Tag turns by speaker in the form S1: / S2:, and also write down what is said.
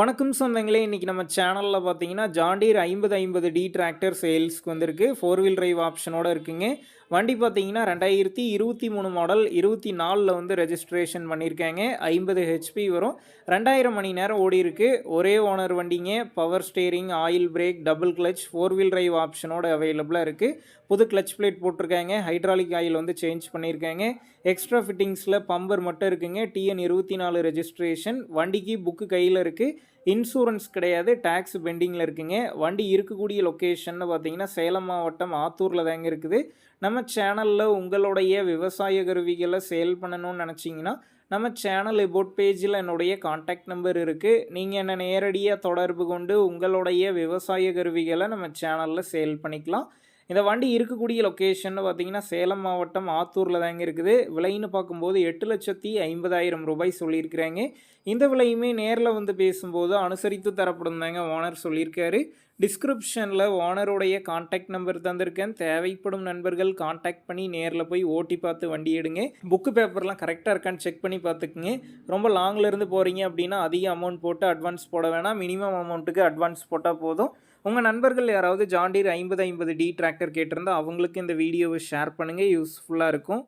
S1: வணக்கம் சொந்தங்களே இன்றைக்கி நம்ம சேனலில் பார்த்தீங்கன்னா ஜாண்டீர் ஐம்பது ஐம்பது டி டிராக்டர் சேல்ஸ்க்கு வந்திருக்கு. ஃபோர் வீல் டிரைவ் ஆப்ஷனோட இருக்குங்க. வண்டி பார்த்தீங்கன்னா ரெண்டாயிரத்தி இருபத்தி மூணு மாடல் இருபத்தி நாலில் வந்து ரெஜிஸ்ட்ரேஷன் பண்ணியிருக்காங்க. ஐம்பது ஹெச்பி வரும். ரெண்டாயிரம் மணி நேரம் ஓடி இருக்கு. ஒரே ஓனர் வண்டிங்க. Power steering oil brake double clutch four wheel drive ஆப்ஷனோட அவைலபிளாக இருக்குது புது கிளச் பிளேட் போட்டிருக்காங்க. ஹைட்ராலிக் ஆயில் வந்து சேஞ்ச் பண்ணியிருக்காங்க. எக்ஸ்ட்ரா ஃபிட்டிங்ஸில் பம்பர் மட்டும் இருக்குங்க. டிஎன் இருபத்தி நாலு ரெஜிஸ்ட்ரேஷன் வண்டிக்கு புக்கு கையில் இருக்குது இன்சூரன்ஸ் கிடையாது டேக்ஸ் பெண்டிங்கில் இருக்குங்க. வண்டி இருக்கக்கூடிய லொக்கேஷன் பார்த்தீங்கன்னா சேலம் மாவட்டம் ஆத்தூரில் தாங்க இருக்குது. நம்ம சேனலில் உங்களுடைய விவசாய கருவிகளை சேல் பண்ணணும்னு நினச்சிங்கன்னா நம்ம சேனல் எபோட் பேஜில் என்னுடைய காண்டாக்ட் நம்பர் இருக்குது நீங்கள் என்னை நேரடியாக தொடர்பு கொண்டு உங்களுடைய விவசாய கருவிகளை நம்ம சேனலில் சேல் பண்ணிக்கலாம். இந்த வண்டி இருக்கக்கூடிய லொக்கேஷன் பார்த்தீங்கன்னா சேலம் மாவட்டம் ஆத்தூரில் தாங்க இருக்குது. விலைன்னு பார்க்கும்போது எட்டு லட்சத்தி ஐம்பதாயிரம் ரூபாய் சொல்லியிருக்கிறாங்க. இந்த விலையுமே நேரில் வந்து பேசும்போது அனுசரித்து தரப்படும் தாங்க ஓனர் சொல்லியிருக்காரு. டிஸ்கிரிப்ஷனில் ஓனருடைய காண்டாக்ட் நம்பர் தந்திருக்கேன். தேவைப்படும் நண்பர்கள் காண்டாக்ட் பண்ணி நேரில் போய் ஓட்டி பார்த்து வண்டி எடுங்க. புக்கு பேப்பர்லாம் கரெக்டாக இருக்கான்னு செக் பண்ணி பார்த்துக்குங்க. ரொம்ப லாங்கில் இருந்து போகிறீங்க அப்படின்னா அதிக அமௌண்ட் போட்டு அட்வான்ஸ் போட வேணாம். மினிமம் அமௌண்ட்டுக்கு அட்வான்ஸ் போட்டால் போதும். உங்கள் நண்பர்கள் யாராவது ஜாண்டீர் ஐம்பது ஐம்பது டி டிராக்டர் கேட்டிருந்தால் அவங்களுக்கு இந்த வீடியோவை ஷேர் பண்ணுங்கள் யூஸ்ஃபுல்லாக இருக்கும்.